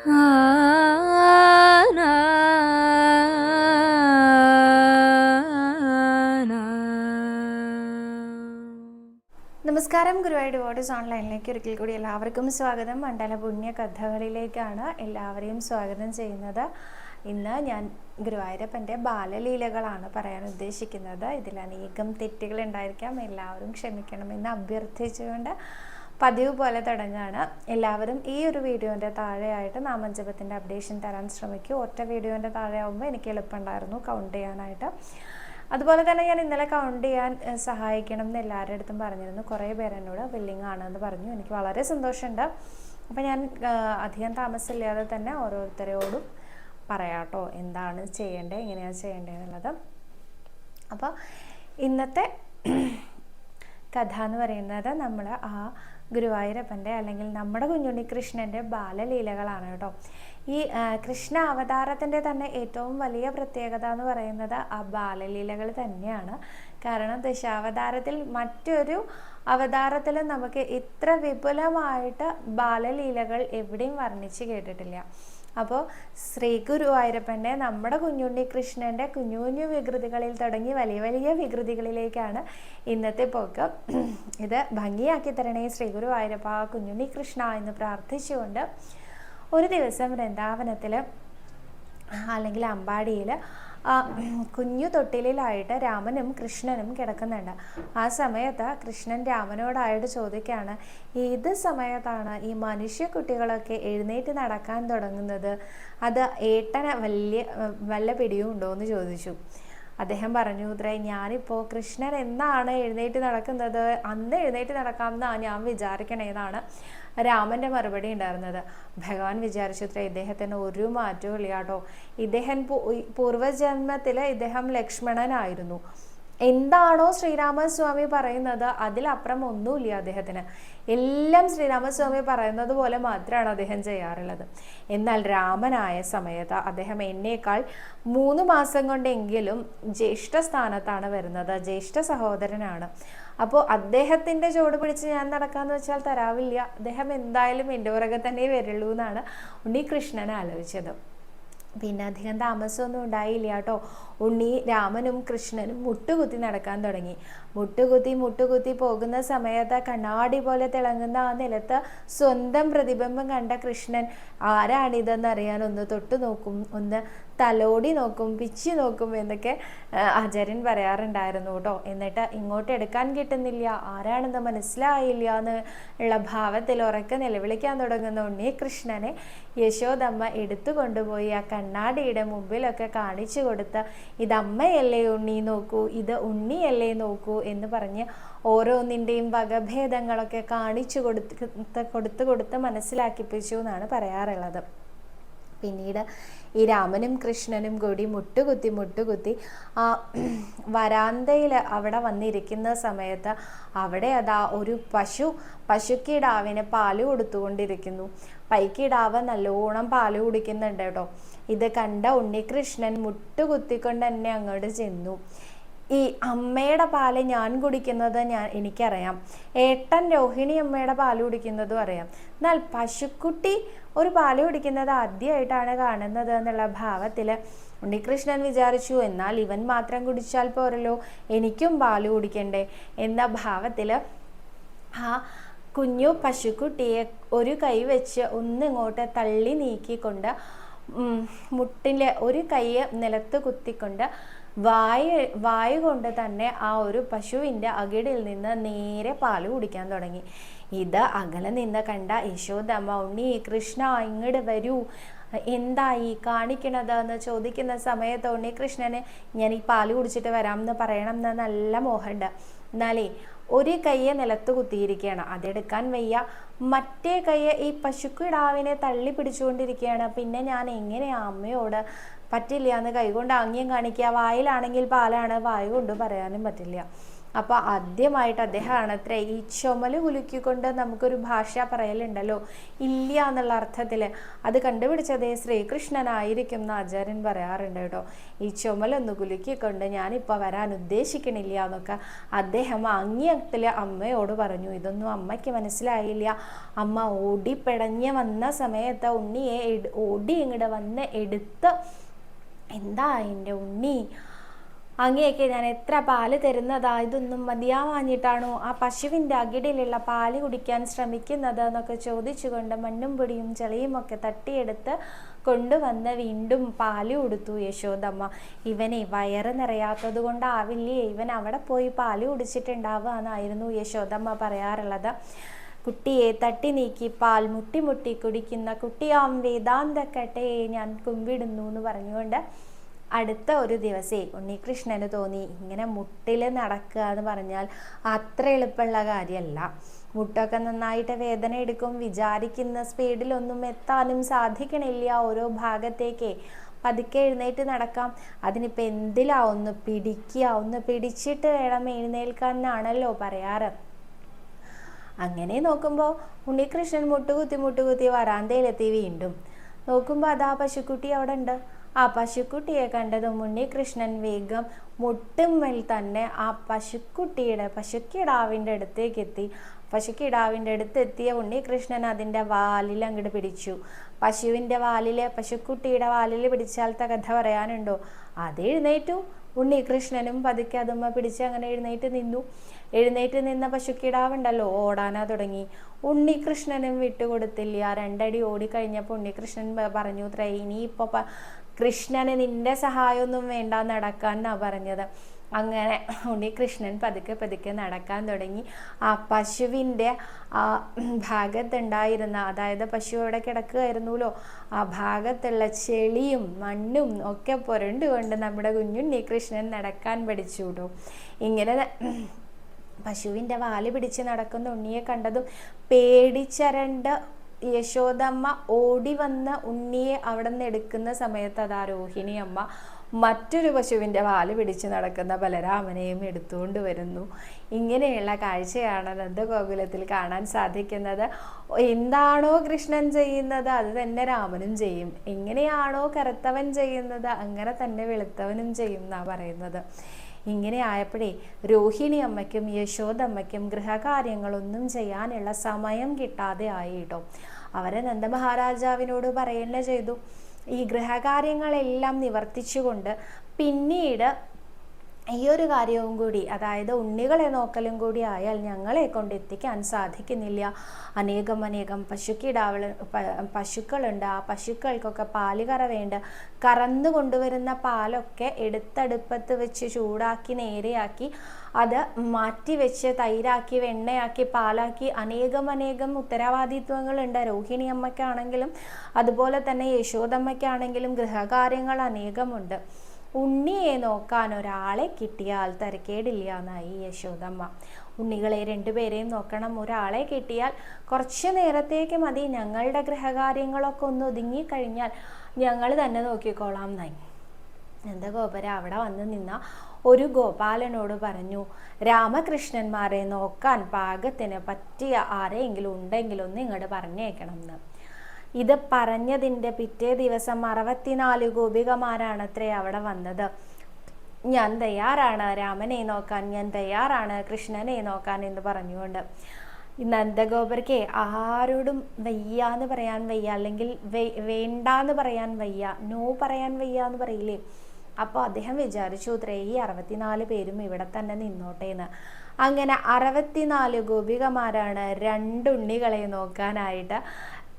നമസ്കാരം ഗുരുവായൂർ ഡിവോട്ടീസ് ഓൺലൈനിലേക്ക് ഒരിക്കൽ കൂടി എല്ലാവർക്കും സ്വാഗതം. മണ്ഡല പുണ്യ കഥകളിലേക്കാണ് എല്ലാവരെയും സ്വാഗതം ചെയ്യുന്നത്. ഇന്ന് ഞാൻ ഗുരുവായൂരപ്പന്റെ ബാലലീലകളാണ് പറയാൻ ഉദ്ദേശിക്കുന്നത്. ഇതിൽ അനേകം തെറ്റുകൾ ഉണ്ടായിരിക്കാം. എല്ലാവരും ക്ഷമിക്കണമെന്ന് അഭ്യർത്ഥിച്ചുകൊണ്ട് പതിവ് പോലെ തുടങ്ങാണ് എല്ലാവരും ഈ ഒരു വീഡിയോന്റെ താഴെയായിട്ട് നാമജപത്തിന്റെ അപ്ഡേഷൻ തരാൻ ശ്രമിക്കൂ. ഒറ്റ വീഡിയോന്റെ താഴെ ആകുമ്പോൾ എനിക്ക് എളുപ്പമുണ്ടായിരുന്നു കൗണ്ട് ചെയ്യാനായിട്ട്. അതുപോലെ തന്നെ ഞാൻ ഇന്നലെ കൗണ്ട് ചെയ്യാൻ സഹായിക്കണം എന്ന് എല്ലാവരുടെ അടുത്തും പറഞ്ഞിരുന്നു. കുറേ പേര് എന്നോട് വില്ലിങ് ആണെന്ന് പറഞ്ഞു. എനിക്ക് വളരെ സന്തോഷമുണ്ട്. അപ്പോൾ ഞാൻ അധികം താമസമില്ലാതെ തന്നെ ഓരോരുത്തരോടും പറയാട്ടോ എന്താണ് ചെയ്യേണ്ടത് എങ്ങനെയാണ് ചെയ്യേണ്ടത് എന്നുള്ളത്. അപ്പോൾ ഇന്നത്തെ കഥ എന്ന് പറയുന്നത് നമ്മൾ ആ ഗുരുവായൂരപ്പന്റെ അല്ലെങ്കിൽ നമ്മുടെ കുഞ്ഞുണ്ണി കൃഷ്ണന്റെ ബാലലീലകളാണ് കേട്ടോ. ഈ കൃഷ്ണ അവതാരത്തിന്റെ തന്നെ ഏറ്റവും വലിയ പ്രത്യേകത എന്ന് പറയുന്നത് ആ ബാലലീലകൾ തന്നെയാണ്. കാരണം ദശാവതാരത്തിൽ മറ്റൊരു അവതാരത്തിൽ നമുക്ക് ഇത്ര വിപുലമായിട്ട് ബാലലീലകൾ എവിടെയും വർണിച്ച് കേട്ടിട്ടില്ല. അപ്പോൾ ശ്രീ ഗുരുവായൂരപ്പന്റെ നമ്മുടെ കുഞ്ഞുണ്ണി കൃഷ്ണന്റെ കുഞ്ഞു കുഞ്ഞു വികൃതികളിൽ തുടങ്ങി വലിയ വലിയ വികൃതികളിലേക്കാണ് ഇന്നത്തെ പോക്ക്. ഇത് ഭംഗിയാക്കി തരണേ ശ്രീ ഗുരുവായൂരപ്പ കുഞ്ഞുണ്ണി കൃഷ്ണ എന്ന് പ്രാർത്ഥിച്ചുകൊണ്ട് ഒരു ദിവസം വൃന്ദാവനത്തിൽ അല്ലെങ്കിൽ അമ്പാടിയിൽ കുഞ്ഞു തൊട്ടിലിലായിട്ട് രാമനും കൃഷ്ണനും കിടക്കുന്നുണ്ട്. ആ സമയത്ത് കൃഷ്ണൻ രാമനോടായിട്ട് ചോദിക്കുകയാണ് ഏത് സമയത്താണ് ഈ മനുഷ്യ കുട്ടികളൊക്കെ എഴുന്നേറ്റ് നടക്കാൻ തുടങ്ങുന്നത്? അത് ഏട്ടന് വലിയ വല്ല പിടിയും ഉണ്ടോ എന്ന് ചോദിച്ചു. അദ്ദേഹം പറഞ്ഞു ഉദ്രേ ഞാനിപ്പോൾ കൃഷ്ണൻ എന്നാണ് എഴുന്നേറ്റ് നടക്കുന്നത്? അന്ന് എഴുന്നേറ്റ് നടക്കാമെന്നാണ് ഞാൻ വിചാരിക്കണേന്നാണ്. രാമന്റെ മറുപടി ഉണ്ടായിരുന്നത്. ഭഗവാൻ വിചാരിച്ചു ഉത്രേ ഇദ്ദേഹത്തിന് ഒരു മാറ്റവും ഇല്ല കേട്ടോ. ഇദ്ദേഹം പൂർവജന്മത്തിൽ ഇദ്ദേഹം ലക്ഷ്മണനായിരുന്നു. എന്താണോ ശ്രീരാമസ്വാമി പറയുന്നത് അതിലപ്പുറം ഒന്നുമില്ല അദ്ദേഹത്തിന്. എല്ലാം ശ്രീരാമസ്വാമി പറയുന്നത് പോലെ മാത്രമാണ് അദ്ദേഹം ചെയ്യാറുള്ളത്. എന്നാൽ രാമനായ സമയത്ത് അദ്ദേഹം എന്നേക്കാൾ മൂന്ന് മാസം കൊണ്ടെങ്കിലും ജ്യേഷ്ഠ സ്ഥാനത്താണ് വരുന്നത്. ജ്യേഷ്ഠ സഹോദരനാണ്. അപ്പോൾ അദ്ദേഹത്തിന്റെ ചുവട് പിടിച്ച് ഞാൻ നടക്കാമെന്ന് വെച്ചാൽ തരാവില്ല. അദ്ദേഹം എന്തായാലും എന്റെ പുറകെ തന്നെ വരുള്ളൂ എന്നാണ് ഉണ്ണി കൃഷ്ണൻ ആലോചിച്ചത്. പിന്നെ അധികം താമസമൊന്നും ഉണ്ടായില്ല കേട്ടോ. ഉണ്ണി രാമനും കൃഷ്ണനും മുട്ടുകുത്തി നടക്കാൻ തുടങ്ങി. മുട്ടുകുത്തി മുട്ടുകുത്തി പോകുന്ന സമയത്ത് കണ്ണാടി പോലെ തിളങ്ങുന്ന ആ നിലത്ത് സ്വന്തം പ്രതിബിംബം കണ്ട കൃഷ്ണൻ ആരാണിതെന്ന് അറിയാൻ ഒന്ന് തൊട്ടു നോക്കും ഒന്ന് തലോടി നോക്കും പിച്ചി നോക്കും എന്നൊക്കെ ആചാര്യൻ പറയാറുണ്ടായിരുന്നു കേട്ടോ. എന്നിട്ട് ഇങ്ങോട്ട് എടുക്കാൻ കിട്ടുന്നില്ല ആരാണെന്ന് മനസ്സിലായില്ല എന്ന് ഉള്ള ഭാവത്തിൽ ഉറക്കെ നിലവിളിക്കാൻ തുടങ്ങുന്ന ഉണ്ണി കൃഷ്ണനെ യശോദമ്മ എടുത്തു കൊണ്ടുപോയി ആ കണ്ണാടിയുടെ മുമ്പിലൊക്കെ കാണിച്ചു കൊടുത്ത് ഇതമ്മയല്ലേ ഉണ്ണി നോക്കൂ ഇത് ഉണ്ണിയല്ലേ നോക്കൂ എന്ന് പറഞ്ഞ് ഓരോന്നിന്റെയും വകഭേദങ്ങളൊക്കെ കാണിച്ചു കൊടുത്ത് കൊടുത്ത് കൊടുത്ത് മനസ്സിലാക്കിപ്പിച്ചു എന്നാണ് പറയാറുള്ളത്. പിന്നീട് ഈ രാമനും കൃഷ്ണനും കൂടി മുട്ടുകുത്തി മുട്ടുകുത്തി ആ വരാന്തയിൽ അവിടെ വന്നിരിക്കുന്ന സമയത്ത് അവിടെ അതാ ഒരു പശു പശുക്കിടാവിന് പാൽ കൊടുത്തുകൊണ്ടിരിക്കുന്നു. പൈക്കിടാവ് നല്ലോണം പാൽ കുടിക്കുന്നുണ്ട് കേട്ടോ. ഇത് കണ്ട ഉണ്ണികൃഷ്ണൻ മുട്ടുകുത്തിക്കൊണ്ട് തന്നെ അങ്ങോട്ട് ചെന്നു. ഈ അമ്മയുടെ പാൽ ഞാൻ കുടിക്കുന്നത് ഞാൻ എനിക്കറിയാം. ഏട്ടൻ രോഹിണി അമ്മയുടെ പാൽ കുടിക്കുന്നതും അറിയാം. എന്നാൽ പശുക്കുട്ടി ഒരു പാൽ കുടിക്കുന്നത് ആദ്യമായിട്ടാണ് കാണുന്നത് എന്നുള്ള ഭാവത്തിൽ ഉണ്ണികൃഷ്ണൻ വിചാരിച്ചു എന്നാൽ ഇവൻ മാത്രം കുടിച്ചാൽ പോരല്ലോ എനിക്കും പാൽ കുടിക്കണ്ടേ? എന്ന ഭാവത്തിൽ ആ കുഞ്ഞു പശുക്കുട്ടിയെ ഒരു കൈ വെച്ച് ഒന്നിങ്ങോട്ട് തള്ളി നീക്കിക്കൊണ്ട് മുട്ടിലെ ഒരു കൈ നിലത്ത് കുത്തിക്കൊണ്ട് വായ വായു കൊണ്ട് തന്നെ ആ ഒരു പശുവിന്റെ അകിടിൽ നിന്ന് നേരെ പാൽ കുടിക്കാൻ തുടങ്ങി. ഇത് അകലെ നിന്ന് കണ്ട യശോദമ്മ ഉണ്ണി കൃഷ്ണ ഇങ്ങോട്ട് വരൂ. എന്തായി കാണിക്കണത്? എന്ന് ചോദിക്കുന്ന സമയത്ത് ഉണ്ണികൃഷ്ണന് ഞാൻ ഈ പാൽ കുടിച്ചിട്ട് വരാം എന്ന് പറയണം എന്ന് നല്ല മോഹമുണ്ട്. എന്നാലേ ഒരു കയ്യെ നിലത്ത് കുത്തിയിരിക്കുകയാണ്. അതെടുക്കാൻ വയ്യ. മറ്റേ കയ്യെ ഈ പശുക്കിടാവിനെ തള്ളി പിടിച്ചുകൊണ്ടിരിക്കുകയാണ് പിന്നെ ഞാൻ എങ്ങനെയാ അമ്മയോട് പറ്റില്ല എന്ന് കൈകൊണ്ട് ആംഗ്യം കാണിക്കുക. വായിലാണെങ്കിൽ പാലാണ് വായ കൊണ്ട് പറയാനും പറ്റില്ല. അപ്പോൾ ആദ്യമായിട്ട് അദ്ദേഹമാണ് അത്ര ഈ ചുമൽ കുലുക്കിക്കൊണ്ട് നമുക്കൊരു ഭാഷ പറയലുണ്ടല്ലോ. ഇല്ല എന്നുള്ള അർത്ഥത്തിൽ അത് കണ്ടുപിടിച്ചത് ശ്രീകൃഷ്ണനായിരിക്കും എന്ന് ആചാര്യൻ പറയാറുണ്ട് കേട്ടോ. ഈ ചുമലൊന്ന് കുലുക്കിക്കൊണ്ട് ഞാനിപ്പോൾ വരാൻ ഉദ്ദേശിക്കണില്ല എന്നൊക്കെ അദ്ദേഹം അങ്ങിയത്തിൽ അമ്മയോട് പറഞ്ഞു. ഇതൊന്നും അമ്മയ്ക്ക് മനസ്സിലായില്ല. അമ്മ ഓടിപ്പിടഞ്ഞ് വന്ന സമയത്ത് ഉണ്ണിയെ ഓടി ഇങ്ങോട്ട് വന്ന് എടുത്ത് എന്താ എന്റെ ഉണ്ണി? അങ്ങയൊക്കെ ഞാൻ എത്ര പാൽ തരുന്നതാ? ഇതൊന്നും മതിയാവാഞ്ഞിട്ടാണോ ആ പശുവിന്റെ അകിടിലുള്ള പാൽ കുടിക്കാൻ ശ്രമിക്കുന്നത് എന്നൊക്കെ ചോദിച്ചുകൊണ്ട് മണ്ണും പൊടിയും ചെളിയും ഒക്കെ തട്ടിയെടുത്ത് കൊണ്ടുവന്ന് വീണ്ടും പാൽ കൊടുത്തു യശോദമ്മ. ഇവനെ വയറ് നിറയാത്തത് കൊണ്ടാവില്ലേ? ഇവൻ അവിടെ പോയി പാൽ കുടിച്ചിട്ടുണ്ടാവുക എന്നായിരുന്നു യശോദമ്മ പറയാറുള്ളത്. കുട്ടിയെ തട്ടി നീക്കി പാൽ മുട്ടി മുട്ടി കുടിക്കുന്ന കുട്ടിയാം വേദാന്തക്കട്ടെ ഞാൻ കുമ്പിടുന്നു എന്ന് പറഞ്ഞുകൊണ്ട് അടുത്ത ഒരു ദിവസേ ഉണ്ണികൃഷ്ണന് തോന്നി ഇങ്ങനെ മുട്ടിൽ നടക്കുക എന്ന് പറഞ്ഞാൽ അത്ര എളുപ്പമുള്ള കാര്യമല്ല. മുട്ടൊക്കെ നന്നായിട്ട് വേദന എടുക്കും വിചാരിക്കുന്ന സ്പീഡിലൊന്നും എത്താനും സാധിക്കണില്ല ഓരോ ഭാഗത്തേക്ക്. പതുക്കെ എഴുന്നേറ്റ് നടക്കാം. അതിനിപ്പോൾ എന്തിലാ? ഒന്ന് പിടിക്കുക ഒന്ന് പിടിച്ചിട്ട് വേണം എഴുന്നേൽക്കാൻ എന്നാണല്ലോ പറയാറ്. അങ്ങനെ നോക്കുമ്പോൾ ഉണ്ണികൃഷ്ണൻ മുട്ടുകുത്തി മുട്ടുകുത്തി വരാന്തയിലെത്തി വീണ്ടും. നോക്കുമ്പോൾ അതാ പശുക്കുട്ടി അവിടെ ഉണ്ട് ആ പശുക്കുട്ടിയെ കണ്ടതും ഉണ്ണികൃഷ്ണൻ വേഗം മുട്ടുമ്മൽ തന്നെ ആ പശുക്കുട്ടിയുടെ പശുക്കിടാവിന്റെ അടുത്തേക്ക് എത്തി. പശുക്കിടാവിന്റെ അടുത്തെത്തിയ ഉണ്ണികൃഷ്ണൻ അതിന്റെ വാലിൽ അങ്ങോട്ട് പിടിച്ചു. പശുവിന്റെ വാലിൽ പശുക്കുട്ടിയുടെ വാലിൽ പിടിച്ചാലത്തെ കഥ പറയാനുണ്ടോ? അത് എഴുന്നേറ്റു. ഉണ്ണികൃഷ്ണനും പതുക്കെ അതുമ്മ പിടിച്ച് അങ്ങനെ എഴുന്നേറ്റ് നിന്നു. എഴുന്നേറ്റ് നിന്ന പശുക്കിടാവുണ്ടല്ലോ ഓടാനാ തുടങ്ങി. ഉണ്ണികൃഷ്ണനും വിട്ടുകൊടുത്തില്ല. രണ്ടടി ഓടിക്കഴിഞ്ഞപ്പോൾ ഉണ്ണികൃഷ്ണൻ പറഞ്ഞു ത്രേ ഇനിയിപ്പോൾ കൃഷ്ണന് നിന്റെ സഹായമൊന്നും വേണ്ട നടക്കാൻ എന്നാ പറഞ്ഞത്. അങ്ങനെ ഉണ്ണികൃഷ്ണൻ പതുക്കെ പതുക്കെ നടക്കാൻ തുടങ്ങി. ആ പശുവിന്റെ ആ ഭാഗത്തുണ്ടായിരുന്ന അതായത് പശു അവിടെ കിടക്കുകയായിരുന്നല്ലോ ആ ഭാഗത്തുള്ള ചെളിയും മണ്ണും ഒക്കെ പുരണ്ടുകൊണ്ട് നമ്മുടെ കുഞ്ഞുണ്ണികൃഷ്ണൻ നടക്കാൻ പഠിച്ചു കേട്ടോ ഇങ്ങനെ പശുവിന്റെ വാൽ പിടിച്ച് നടക്കുന്ന ഉണ്ണിയെ കണ്ടതും പേടിച്ചരണ്ട യശോദമ്മ ഓടി വന്ന ഉണ്ണിയെ അവിടെ നിന്ന് എടുക്കുന്ന സമയത്ത് അതാ രോഹിണി അമ്മ മറ്റൊരു പശുവിന്റെ വാൽ പിടിച്ച് നടക്കുന്ന ബലരാമനെയും എടുത്തുകൊണ്ട് വരുന്നു. ഇങ്ങനെയുള്ള കാഴ്ചയാണ് നന്ദഗോകുലത്തിൽ കാണാൻ സാധിക്കുന്നത്. എന്താണോ കൃഷ്ണൻ ചെയ്യുന്നത് അത് തന്നെ രാമനും ചെയ്യും. എങ്ങനെയാണോ കറുത്തവൻ ചെയ്യുന്നത് അങ്ങനെ തന്നെ വെളുത്തവനും ചെയ്യും എന്നാണ് പറയുന്നത്. ഇങ്ങനെ ആയപ്പോഴേ രോഹിണി അമ്മയ്ക്കും യശോദമ്മയ്ക്കും ഗൃഹകാര്യങ്ങളൊന്നും ചെയ്യാനുള്ള സമയം കിട്ടാതെ ആയി കേട്ടോ. അവരെ നന്ദമഹാരാജാവിനോട് പറയുന്ന ചെയ്തു. ഈ ഗൃഹകാര്യങ്ങളെല്ലാം നിവർത്തിച്ചുകൊണ്ട് പിന്നീട് ഈ ഒരു കാര്യവും കൂടി അതായത് ഉണ്ണികളെ നോക്കലും കൂടി ആയാൽ ഞങ്ങളെ കൊണ്ട് എത്തിക്കാൻ സാധിക്കുന്നില്ല. അനേകം അനേകം പശുക്കിടാവൾ പശുക്കളുണ്ട്. ആ പശുക്കൾക്കൊക്കെ പാൽ കറവേണ്ട കറന്നു കൊണ്ടുവരുന്ന പാലൊക്കെ എടുത്തടുപ്പത്ത് വെച്ച് ചൂടാക്കി നേരെയാക്കി അത് മാറ്റി വെച്ച് തൈരാക്കി വെണ്ണയാക്കി പാലാക്കി അനേകം അനേകം ഉത്തരവാദിത്വങ്ങളുണ്ട്. രോഹിണി അമ്മയ്ക്കാണെങ്കിലും അതുപോലെ തന്നെ യശോദമ്മയ്ക്കാണെങ്കിലും ഗൃഹകാര്യങ്ങൾ അനേകമുണ്ട്. ഉണ്ണിയെ നോക്കാൻ ഒരാളെ കിട്ടിയാൽ തരക്കേടില്ല എന്നായി യശോദമ്മ. ഉണ്ണികളെ രണ്ടുപേരെയും നോക്കണം. ഒരാളെ കിട്ടിയാൽ കുറച്ച് നേരത്തേക്ക് മതി. ഞങ്ങളുടെ ഗൃഹകാര്യങ്ങളൊക്കെ ഒന്ന് ഒതുങ്ങിക്കഴിഞ്ഞാൽ ഞങ്ങൾ തന്നെ നോക്കിക്കോളാം എന്നായി ഗോപര? അവിടെ വന്ന് നിന്ന ഒരു ഗോപാലനോട് പറഞ്ഞു രാമകൃഷ്ണന്മാരെ നോക്കാൻ പാകത്തിന് പറ്റിയ ആരെങ്കിലും ഉണ്ടെങ്കിൽ ഒന്ന് ഇങ്ങോട്ട് പറഞ്ഞേക്കണം എന്ന് ഇത് പറഞ്ഞതിന്റെ പിറ്റേ ദിവസം അറുപത്തിനാല് ഗോപികമാരാണത്രേ അവിടെ വന്നത്. ഞാൻ തയ്യാറാണ് രാമനെ നോക്കാൻ ഞാൻ തയ്യാറാണ് കൃഷ്ണനെ നോക്കാൻ എന്ന് പറഞ്ഞുകൊണ്ട്. നന്ദഗോപർക്ക് ആരോടും വയ്യ എന്ന് പറയാൻ വയ്യ അല്ലെങ്കിൽ വേണ്ട എന്ന് പറയാൻ വയ്യ നോ പറയാൻ വയ്യ എന്ന് പറയില്ലേ? അപ്പോൾ അദ്ദേഹം വിചാരിച്ചു ഇത്രേ ഈ അറുപത്തിനാല് പേരും ഇവിടെ തന്നെ നിന്നോട്ടെ എന്ന് അങ്ങനെ അറുപത്തിനാല് ഗോപികമാരാണ് രണ്ടുണ്ണികളെ നോക്കാനായിട്ട്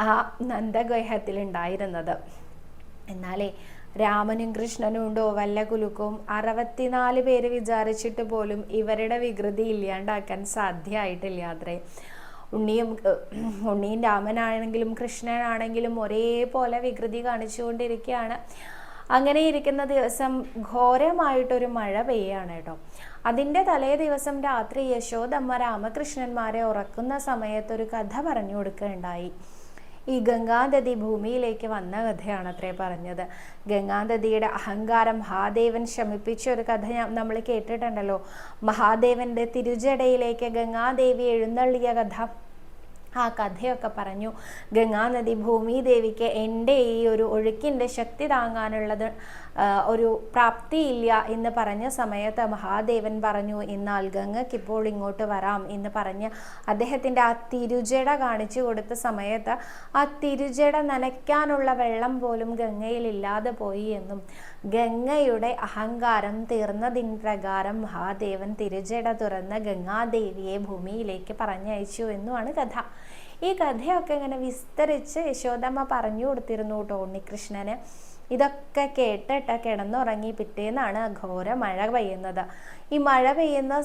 ആ നന്ദഗേഹത്തിൽ ഉണ്ടായിരുന്നത് എന്നാലേ രാമനും കൃഷ്ണനും ഉണ്ടോ വല്ല കുലുക്കും അറുപത്തിനാല് പേര് വിചാരിച്ചിട്ട് പോലും ഇവരുടെ വികൃതി ഇല്ലാണ്ടാക്കാൻ സാധ്യമായിട്ടില്ല അത്രേ ഉണ്ണിയും ഉണ്ണിയും രാമനാണെങ്കിലും കൃഷ്ണനാണെങ്കിലും ഒരേപോലെ വികൃതി കാണിച്ചുകൊണ്ടിരിക്കുകയാണ്. അങ്ങനെ ഇരിക്കുന്ന ദിവസം ഘോരമായിട്ടൊരു മഴ പെയ്യാണ് കേട്ടോ. അതിന്റെ തലേ ദിവസം രാത്രി യശോദമ്മ രാമകൃഷ്ണന്മാരെ ഉറക്കുന്ന സമയത്തൊരു കഥ പറഞ്ഞു കൊടുക്കുകയുണ്ടായി. ഈ ഗംഗാനദി ഭൂമിയിലേക്ക് വന്ന കഥയാണ് അത്രേ പറഞ്ഞത്. ഗംഗാനദിയുടെ അഹങ്കാരം മഹാദേവൻ ശമിപ്പിച്ച ഒരു കഥ നമ്മൾ കേട്ടിട്ടുണ്ടല്ലോ. മഹാദേവന്റെ തിരുജടയിലേക്ക് ഗംഗാദേവി എഴുന്നള്ളിയ കഥ. ആ കഥയൊക്കെ പറഞ്ഞു. ഗംഗാനദി ഭൂമിദേവിക്ക് എന്റെ ഈ ഒരു ഒഴുക്കിന്റെ ശക്തി താങ്ങാനുള്ളത് ഒരു പ്രാപ്തിയില്ല എന്ന് പറഞ്ഞ സമയത്ത് മഹാദേവൻ പറഞ്ഞു എന്നാൽ ഗംഗയ്ക്ക് ഇപ്പോൾ ഇങ്ങോട്ട് വരാം എന്ന് പറഞ്ഞ് അദ്ദേഹത്തിന്റെ ആ തിരുജട കാണിച്ചു കൊടുത്ത സമയത്ത് ആ തിരുജട നനയ്ക്കാനുള്ള വെള്ളം പോലും ഗംഗയിൽ ഇല്ലാതെ പോയി എന്നും ഗംഗയുടെ അഹങ്കാരം തീർന്നതിൻ പ്രകാരം മഹാദേവൻ തിരുജട തുറന്ന് ഗംഗാദേവിയെ ഭൂമിയിലേക്ക് പറഞ്ഞയച്ചു എന്നുമാണ് കഥ. ഈ കഥയൊക്കെ ഇങ്ങനെ വിസ്തരിച്ച് യശോദമ്മ പറഞ്ഞു കൊടുത്തിരുന്നു കേട്ടോ ഉണ്ണികൃഷ്ണന്. ഇതൊക്കെ കേട്ടിട്ട് കിടന്നുറങ്ങി പിറ്റേന്നാണ് ഘോര മഴ പെയ്യുന്നത്. ഈ മഴ പെയ്യുന്ന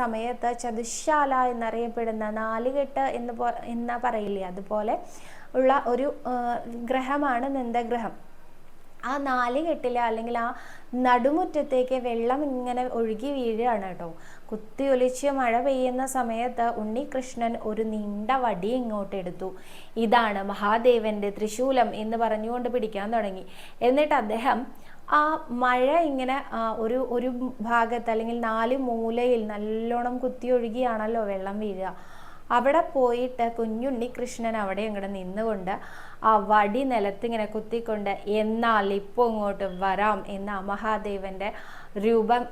സമയത്ത് ചതുശാല എന്നറിയപ്പെടുന്ന നാലുകെട്ട് എന്ന് പോ എന്നാ പറയില്ലേ? അതുപോലെ ഉള്ള ഒരു ഗ്രഹമാണ് നന്ദഗ്രഹം. ആ നാലുകെട്ടിൽ അല്ലെങ്കിൽ ആ നടുമുറ്റത്തേക്ക് വെള്ളം ഇങ്ങനെ ഒഴുകി വീഴുകയാണ് കേട്ടോ. കുത്തിയൊലിച്ച് മഴ പെയ്യുന്ന സമയത്ത് ഉണ്ണികൃഷ്ണൻ ഒരു നീണ്ട വടി ഇങ്ങോട്ട് എടുത്തു. ഇതാണ് മഹാദേവന്റെ ത്രിശൂലം എന്ന് പറഞ്ഞുകൊണ്ട് പിടിക്കാൻ തുടങ്ങി. എന്നിട്ട് അദ്ദേഹം ആ മഴ ഇങ്ങനെ ഒരു ഒരു ഭാഗത്ത് അല്ലെങ്കിൽ നാല് മൂലയിൽ നല്ലോണം കുത്തിയൊഴുകിയാണല്ലോ വെള്ളം വീഴുക. അവിടെ പോയിട്ട് കുഞ്ഞുണ്ണി കൃഷ്ണൻ അവിടെ ഇങ്ങോട്ട് നിന്നുകൊണ്ട് ആ വടി നിലത്തിങ്ങനെ കുത്തിക്കൊണ്ട് എന്നാൽ ഇപ്പോൾ ഇങ്ങോട്ട് വരാം എന്ന മഹാദേവന്റെ രൂപം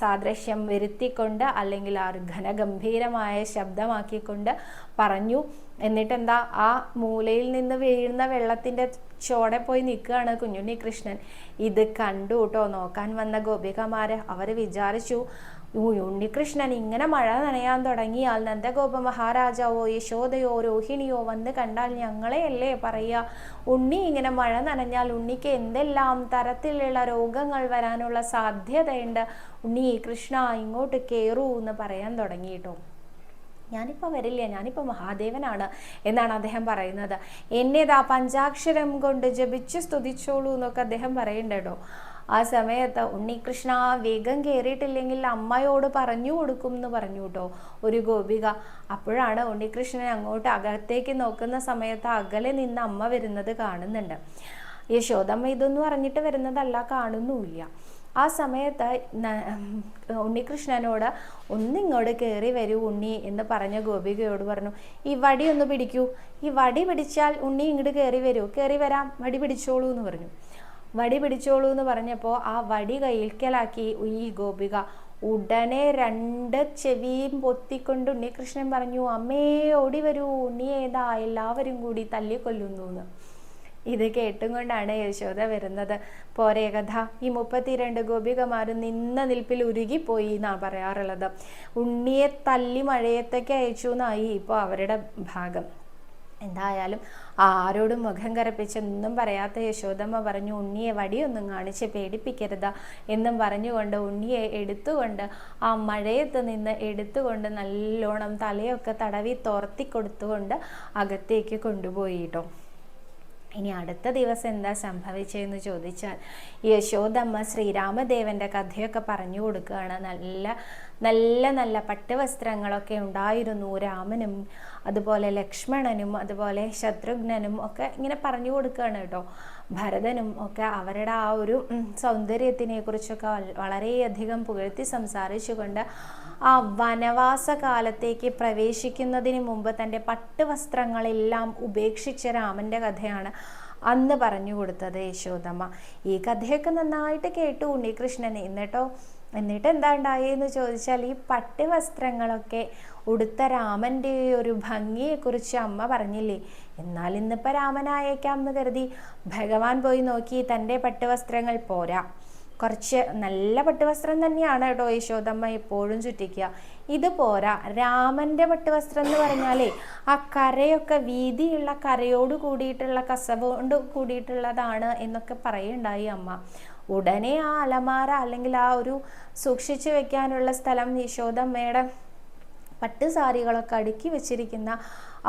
സാദൃശ്യം വരുത്തിക്കൊണ്ട് അല്ലെങ്കിൽ ആ ഘനഗംഭീരമായ ശബ്ദമാക്കിക്കൊണ്ട് പറഞ്ഞു. എന്നിട്ട് എന്താ ആ മൂലയിൽ നിന്ന് വീഴുന്ന വെള്ളത്തിന്റെ ചോടെ പോയി നിൽക്കുകയാണ് കുഞ്ഞുണ്ണി കൃഷ്ണൻ. ഇത് കണ്ടു കേട്ടോ നോക്കാൻ വന്ന ഗോപികമാരെ അവർ വിചാരിച്ചു ഉണ്ണികൃഷ്ണൻ ഇങ്ങനെ മഴ നനയാൻ തുടങ്ങിയാൽ നന്ദഗോപ മഹാരാജാവോ യശോദയോ രോഹിണിയോ വന്ന് കണ്ടാൽ ഞങ്ങളെയല്ലേ പറയുക? ഉണ്ണി ഇങ്ങനെ മഴ നനഞ്ഞാൽ ഉണ്ണിക്ക് എന്തെല്ലാം തരത്തിലുള്ള രോഗങ്ങൾ വരാനുള്ള സാധ്യതയുണ്ട്? ഉണ്ണി കൃഷ്ണ ഇങ്ങോട്ട് കയറൂ എന്ന് പറയാൻ തുടങ്ങിയിട്ടോ ഞാനിപ്പോൾ വരില്ല ഞാനിപ്പോൾ മഹാദേവനാണ് എന്നാണ് അദ്ദേഹം പറയുന്നത്. എന്നേതാ പഞ്ചാക്ഷരം കൊണ്ട് ജപിച്ച് സ്തുതിച്ചോളൂ എന്നൊക്കെ അദ്ദേഹം പറയണ്ടോ ആ സമയത്ത് ഉണ്ണികൃഷ്ണ വേഗം കയറിയിട്ടില്ലെങ്കിൽ അമ്മയോട് പറഞ്ഞു കൊടുക്കും എന്ന് പറഞ്ഞു കേട്ടോ ഒരു ഗോപിക. അപ്പോഴാണ് ഉണ്ണികൃഷ്ണൻ അങ്ങോട്ട് അകത്തേക്ക് നോക്കുന്ന സമയത്ത് അകലെ നിന്ന് അമ്മ വരുന്നത് കാണുന്നുണ്ട്. യശോദമ്മ ഇതൊന്നും അറിഞ്ഞിട്ട് വരുന്നതല്ല കാണുന്നുമില്ല. ആ സമയത്ത് ഉണ്ണികൃഷ്ണനോട് ഒന്നിങ്ങോട്ട് കയറി വരൂ ഉണ്ണി എന്ന് പറഞ്ഞ ഗോപികയോട് പറഞ്ഞു. ഈ വടി ഒന്ന് പിടിക്കൂ. ഈ വടി പിടിച്ചാൽ ഉണ്ണി ഇങ്ങോട്ട് കയറി വരൂ. കയറി വരാം. വടി പിടിച്ചോളൂ എന്ന് പറഞ്ഞു. വടി പിടിച്ചോളൂ എന്ന് പറഞ്ഞപ്പോൾ ആ വടി കയ്യിൽക്കലാക്കി ഈ ഗോപിക ഉടനെ രണ്ട് ചെവിയും പൊത്തിക്കൊണ്ട് ഉണ്ണികൃഷ്ണൻ പറഞ്ഞു അമ്മേ ഓടി വരൂ ഉണ്ണി ഏതാ? എല്ലാവരും കൂടി തല്ലിക്കൊല്ലുന്നു എന്ന് ഇത് കേട്ടും കൊണ്ടാണ് യശോദ വരുന്നത്. പോരേ കഥ ഈ മുപ്പത്തിരണ്ട് ഗോപികമാരും നിന്ന നിൽപ്പിൽ ഉരുകിപ്പോയി എന്നാണ് പറയാറുള്ളത്. ഉണ്ണിയെ തല്ലി മഴയത്തേക്ക് അയച്ചു എന്നായി ഇപ്പോൾ അവരുടെ ഭാഗം. എന്തായാലും ആരോടും മുഖം കരപ്പിച്ചൊന്നും പറയാത്ത യശോദമ്മ പറഞ്ഞു ഉണ്ണിയെ വടിയൊന്നും കാണിച്ച് പേടിപ്പിക്കരുത് എന്നും പറഞ്ഞുകൊണ്ട് ഉണ്ണിയെ എടുത്തുകൊണ്ട് ആ മഴയത്ത് നിന്ന് എടുത്തുകൊണ്ട് നല്ലോണം തലയൊക്കെ തടവി തോർത്തി കൊടുത്തുകൊണ്ട് അകത്തേക്ക് കൊണ്ടുപോയിട്ടോ ഇനി അടുത്ത ദിവസം എന്താ സംഭവിച്ചതെന്ന് ചോദിച്ചാൽ യശോദമ്മ ശ്രീരാമദേവന്റെ കഥയൊക്കെ പറഞ്ഞു കൊടുക്കുകയാണ്. നല്ല നല്ല നല്ല പട്ടുവസ്ത്രങ്ങളൊക്കെ ഉണ്ടായിരുന്നു രാമനും അതുപോലെ ലക്ഷ്മണനും അതുപോലെ ശത്രുഘ്നനും ഒക്കെ ഇങ്ങനെ പറഞ്ഞു കൊടുക്കുകയാണ് കേട്ടോ. ഭരതനും ഒക്കെ അവരുടെ ആ ഒരു സൗന്ദര്യത്തിനെ കുറിച്ചൊക്കെ വളരെയധികം പുകഴ്ത്തി സംസാരിച്ചുകൊണ്ട് ആ വനവാസ കാലത്തേക്ക് പ്രവേശിക്കുന്നതിന് മുമ്പ് തന്റെ പട്ടുവസ്ത്രങ്ങളെല്ലാം ഉപേക്ഷിച്ച രാമന്റെ കഥയാണ് അന്ന് പറഞ്ഞു കൊടുത്തത് യശോദമ്മ. ഈ കഥയൊക്കെ നന്നായിട്ട് കേട്ടു ഉണ്ണികൃഷ്ണൻ എന്നിട്ടോ എന്നിട്ട് എന്താ ഉണ്ടായെന്ന് ചോദിച്ചാൽ ഈ പട്ടുവസ്ത്രങ്ങളൊക്കെ ഉടുത്ത രാമന്റെ ഒരു ഭംഗിയെക്കുറിച്ച് അമ്മ പറഞ്ഞില്ലേ? എന്നാൽ ഇന്നിപ്പോൾ രാമനായേക്കാം എന്ന് കരുതി ഭഗവാൻ പോയി നോക്കി തന്റെ പട്ടുവസ്ത്രങ്ങൾ പോരാ. കുറച്ച് നല്ല പട്ടുവസ്ത്രം തന്നെയാണ് കേട്ടോ യശോദമ്മ എപ്പോഴും ചുറ്റിക്കുക. ഇത് പോരാ. രാമന്റെ പട്ടുവസ്ത്രം എന്ന് പറഞ്ഞാലേ ആ കരയൊക്കെ വീതിയുള്ള കരയോട് കൂടിയിട്ടുള്ള കസവോണ്ട് കൂടിയിട്ടുള്ളതാണ് എന്നൊക്കെ പറയുണ്ടായി അമ്മ. ഉടനെ ആ അലമാര അല്ലെങ്കിൽ ആ ഒരു സൂക്ഷിച്ചു വെക്കാനുള്ള സ്ഥലം യശോദമ്മയുടെ പട്ട് സാരികളൊക്കെ അടുക്കി വെച്ചിരിക്കുന്ന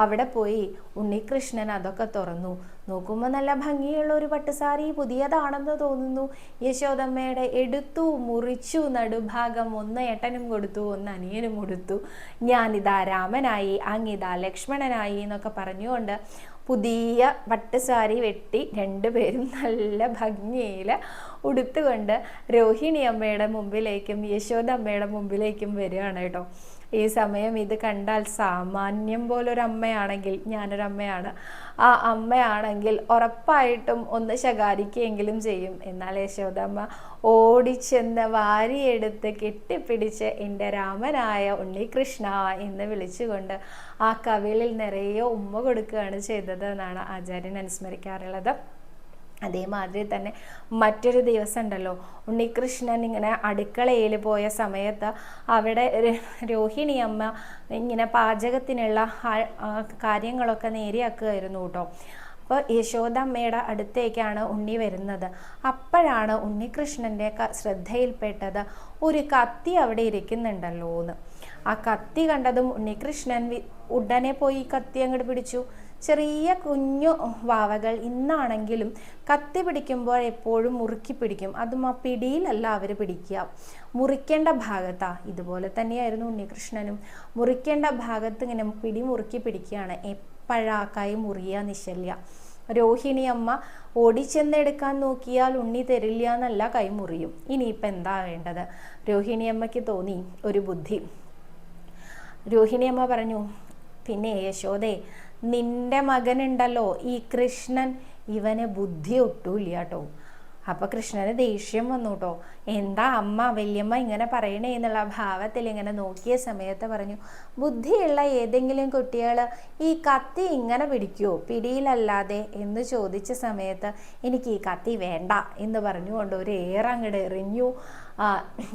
അവിടെ പോയി ഉണ്ണികൃഷ്ണൻ അതൊക്കെ തുറന്നു. നോക്കുമ്പോൾ നല്ല ഭംഗിയുള്ള ഒരു പട്ടുസാരി പുതിയതാണെന്ന് തോന്നുന്നു. യശോദമ്മയുടെ എടുത്തു മുറിച്ചു നടുഭാഗം ഒന്ന് ഏട്ടനും കൊടുത്തു ഒന്ന് അനിയനും കൊടുത്തു. ഞാനിതാ രാമനായി അങ്ങിതാ ലക്ഷ്മണനായി എന്നൊക്കെ പറഞ്ഞുകൊണ്ട് പുതിയ പട്ടുസാരി വെട്ടി രണ്ടുപേരും നല്ല ഭംഗിയിൽ ഉടുത്തുകൊണ്ട് രോഹിണി അമ്മയുടെ മുമ്പിലേക്കും യശോദ അമ്മയുടെ മുമ്പിലേക്കും വരികയാണ് കേട്ടോ. ഈ സമയം ഇത് കണ്ടാൽ സാമാന്യം പോലൊരു അമ്മയാണെങ്കിൽ ഞാനൊരു അമ്മയാണ് ആ അമ്മയാണെങ്കിൽ ഉറപ്പായിട്ടും ഒന്ന് ശകാരിക്കുകയെങ്കിലും ചെയ്യും. എന്നാൽ യശോദമ്മ ഓടിച്ചെന്ന് വാരിയെടുത്ത് കെട്ടിപ്പിടിച്ച് എന്റെ രാമനായ ഉണ്ണികൃഷ്ണ എന്ന് വിളിച്ചുകൊണ്ട് ആ കവിളിൽ നിറയെ ഉമ്മ കൊടുക്കുകയാണ് ചെയ്തത് എന്നാണ് ആചാര്യൻ അനുസ്മരിക്കാറുള്ളത്. അതേമാതിരി തന്നെ മറ്റൊരു ദിവസം ഉണ്ടല്ലോ ഉണ്ണികൃഷ്ണൻ ഇങ്ങനെ അടുക്കളയിൽ പോയ സമയത്ത് അവിടെ രോഹിണി അമ്മ ഇങ്ങനെ പാചകത്തിനുള്ള കാര്യങ്ങളൊക്കെ നേരെയാക്കുമായിരുന്നു കേട്ടോ. അപ്പോൾ യശോദമ്മയുടെ അടുത്തേക്കാണ് ഉണ്ണി വരുന്നത്. അപ്പോഴാണ് ഉണ്ണികൃഷ്ണന്റെ ശ്രദ്ധയിൽപ്പെട്ടത് ഒരു കത്തി അവിടെ ഇരിക്കുന്നുണ്ടല്ലോ എന്ന് ആ കത്തി കണ്ടതും ഉണ്ണികൃഷ്ണൻ ഉടനെ പോയി കത്തി അങ്ങോട്ട് പിടിച്ചു. ചെറിയ കുഞ്ഞു വാവകൾ ഇന്നാണെങ്കിലും കത്തി പിടിക്കുമ്പോൾ എപ്പോഴും മുറുക്കി പിടിക്കും. അതും ആ പിടിയിലല്ല അവർ പിടിക്കുക. മുറിക്കേണ്ട ഭാഗത്താ ഇതുപോലെ തന്നെയായിരുന്നു ഉണ്ണികൃഷ്ണനും. മുറിക്കേണ്ട ഭാഗത്ത് ഇങ്ങനെ പിടി മുറുക്കി പിടിക്കുകയാണ് എപ്പോഴാക്കായി മുറിയ നിശല്യ? രോഹിണി അമ്മ ഓടിച്ചെന്നെടുക്കാൻ നോക്കിയാൽ ഉണ്ണി തരില്ല എന്നല്ല കൈമുറിയും ഇനിയിപ്പോൾ എന്താ വേണ്ടത്? രോഹിണി അമ്മയ്ക്ക് തോന്നി ഒരു ബുദ്ധി. രോഹിണി അമ്മ പറഞ്ഞു പിന്നെ യശോദേ നിന്റെ മകനുണ്ടല്ലോ ഈ കൃഷ്ണൻ. ഇവന് ബുദ്ധി ഒട്ടൂല്ല കേട്ടോ അപ്പൊ കൃഷ്ണന് ദേഷ്യം വന്നു കേട്ടോ എന്താ അമ്മ വല്യമ്മ ഇങ്ങനെ പറയണേ എന്നുള്ള ഭാവത്തിൽ ഇങ്ങനെ നോക്കിയ സമയത്ത് പറഞ്ഞു ബുദ്ധിയുള്ള ഏതെങ്കിലും കുട്ടികൾ ഈ കത്തി ഇങ്ങനെ പിടിക്കുമോ പിടിയിലല്ലാതെ? എന്ന് ചോദിച്ച സമയത്ത് എനിക്ക് ഈ കത്തി വേണ്ട എന്ന് പറഞ്ഞുകൊണ്ട് ഒരു ഏറങ്ങട് എറിഞ്ഞു.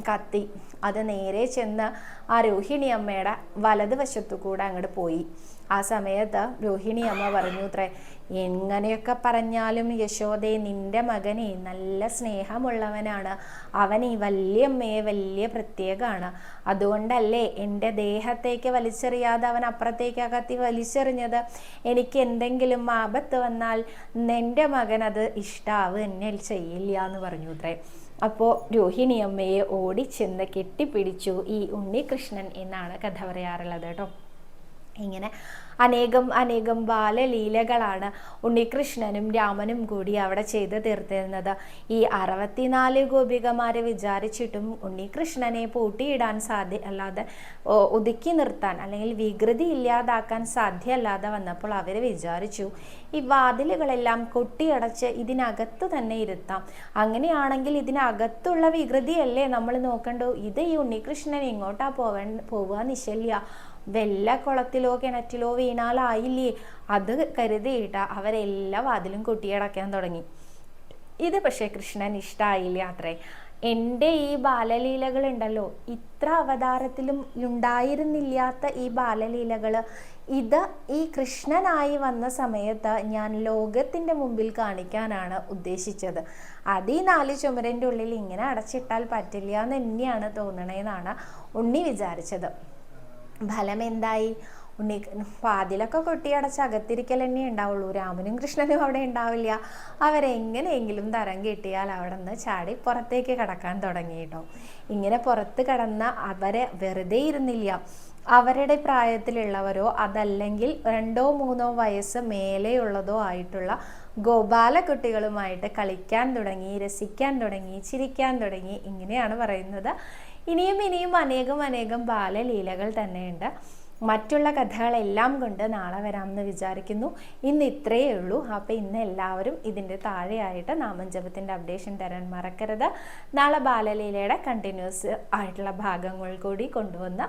കത്തി. അത് നേരെ ചെന്ന് ആ രോഹിണി അമ്മയുടെ വലതുവശത്തു കൂടെ അങ്ങോട്ട് പോയി. ആ സമയത്ത് രോഹിണി അമ്മ പറഞ്ഞു അത്രേ എങ്ങനെയൊക്കെ പറഞ്ഞാലും യശോദേ നിന്റെ മകനെ നല്ല സ്നേഹമുള്ളവനാണ്. അവൻ ഈ വല്യമ്മയെ വലിയ പ്രത്യേകമാണ്. അതുകൊണ്ടല്ലേ എന്റെ ദേഹത്തേക്ക് വലിച്ചെറിയാതെ അവൻ അപ്പുറത്തേക്ക് അകത്തി വലിച്ചെറിഞ്ഞത്? എനിക്ക് എന്തെങ്കിലും ആപത്ത് വന്നാൽ എന്റെ മകൻ അത് ഇഷ്ടാവ് എന്നെ ചെയ്യില്ല എന്ന് പറഞ്ഞു അത്രേ അപ്പോൾ രോഹിണി അമ്മയെ ഓടിച്ചെന്ന് കെട്ടിപ്പിടിച്ചു ഈ ഉണ്ണികൃഷ്ണൻ എന്നാണ് കഥ പറയാറുള്ളത് കേട്ടോ. ഇങ്ങനെ അനേകം അനേകം ബാലലീലകളാണ് ഉണ്ണികൃഷ്ണനും രാമനും കൂടി അവിടെ ചെയ്ത് തീർത്തിരുന്നത്. ഈ അറുപത്തിനാല് ഗോപികമാരെ വിചാരിച്ചിട്ടും ഉണ്ണികൃഷ്ണനെ പൂട്ടിയിടാൻ സാധ്യ അല്ലാതെ ഒതുക്കി നിർത്താൻ അല്ലെങ്കിൽ വികൃതി ഇല്ലാതാക്കാൻ സാധ്യമല്ലാതെ വന്നപ്പോൾ അവർ വിചാരിച്ചു ഈ വാതിലുകളെല്ലാം കൊട്ടിയടച്ച് ഇതിനകത്ത് തന്നെ ഇരുത്താം. അങ്ങനെയാണെങ്കിൽ ഇതിനകത്തുള്ള വികൃതിയല്ലേ നമ്മൾ നോക്കണ്ടോ? ഇത് ഈ ഉണ്ണികൃഷ്ണൻ ഇങ്ങോട്ടാ പോവാൻ പോവുക നിശല്യ വെല്ല കുളത്തിലോ കിണറ്റിലോ വീണാലായില്ലേ? അത് കരുതിയിട്ട അവരെല്ലാ വാതിലും കൊട്ടിയടക്കാൻ തുടങ്ങി. ഇത് പക്ഷേ കൃഷ്ണൻ ഇഷ്ടമായില്ല അത്രേ. എന്റെ ഈ ബാലലീലകൾ ഉണ്ടല്ലോ ഇത്ര അവതാരത്തിലും ഉണ്ടായിരുന്നില്ലാത്ത ഈ ബാലലീലകൾ ഇത് ഈ കൃഷ്ണനായി വന്ന സമയത്ത് ഞാൻ ലോകത്തിന്റെ മുമ്പിൽ കാണിക്കാനാണ് ഉദ്ദേശിച്ചത്. അത് ഈ നാല് ചുമരന്റെ ഉള്ളിൽ ഇങ്ങനെ അടച്ചിട്ടാൽ പറ്റില്ല എന്ന് തന്നെയാണ് തോന്നണേന്നാണ് ഉണ്ണി വിചാരിച്ചത്. ഫലം എന്തായി ഉണ്ണി വാതിലൊക്കെ കൊട്ടിയടച്ച് അകത്തിരിക്കൽ തന്നെ ഉണ്ടാവുള്ളൂ. രാമനും കൃഷ്ണനും അവിടെ ഉണ്ടാവില്ല. അവരെങ്ങനെയെങ്കിലും തരം കിട്ടിയാൽ അവിടെ നിന്ന് ചാടി പുറത്തേക്ക് കടക്കാൻ തുടങ്ങി കേട്ടോ. ഇങ്ങനെ പുറത്ത് കടന്ന അവരെ വെറുതെ ഇരുന്നില്ല. അവരുടെ പ്രായത്തിലുള്ളവരോ അതല്ലെങ്കിൽ രണ്ടോ മൂന്നോ വയസ്സ് മേലെയുള്ളതോ ആയിട്ടുള്ള ഗോപാല കുട്ടികളുമായിട്ട് കളിക്കാൻ തുടങ്ങി രസിക്കാൻ തുടങ്ങി ചിരിക്കാൻ തുടങ്ങി ഇങ്ങനെയാണ് പറയുന്നത്. ഇനിയും ഇനിയും അനേകം അനേകം ബാലലീലകൾ തന്നെയുണ്ട്. മറ്റുള്ള കഥകളെല്ലാം കൊണ്ട് നാളെ വരാമെന്ന് വിചാരിക്കുന്നു. ഇന്ന് ഇത്രയേ ഉള്ളൂ. അപ്പോൾ ഇന്ന് എല്ലാവരും ഇതിന്റെ താഴെയായിട്ട് നാമജപത്തിന്റെ അപ്ഡേഷൻ തരാൻ മറക്കരുത്. നാളെ ബാലലീലയുടെ കണ്ടിന്യൂസ് ആയിട്ടുള്ള ഭാഗങ്ങൾ കൂടി കൊണ്ടുവന്ന്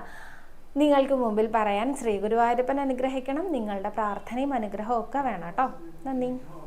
നിങ്ങൾക്ക് മുമ്പിൽ പറയാൻ ശ്രീ ഗുരുവായൂരപ്പൻ അനുഗ്രഹിക്കണം. നിങ്ങളുടെ പ്രാർത്ഥനയും അനുഗ്രഹവും ഒക്കെ വേണം കേട്ടോ. നന്ദി.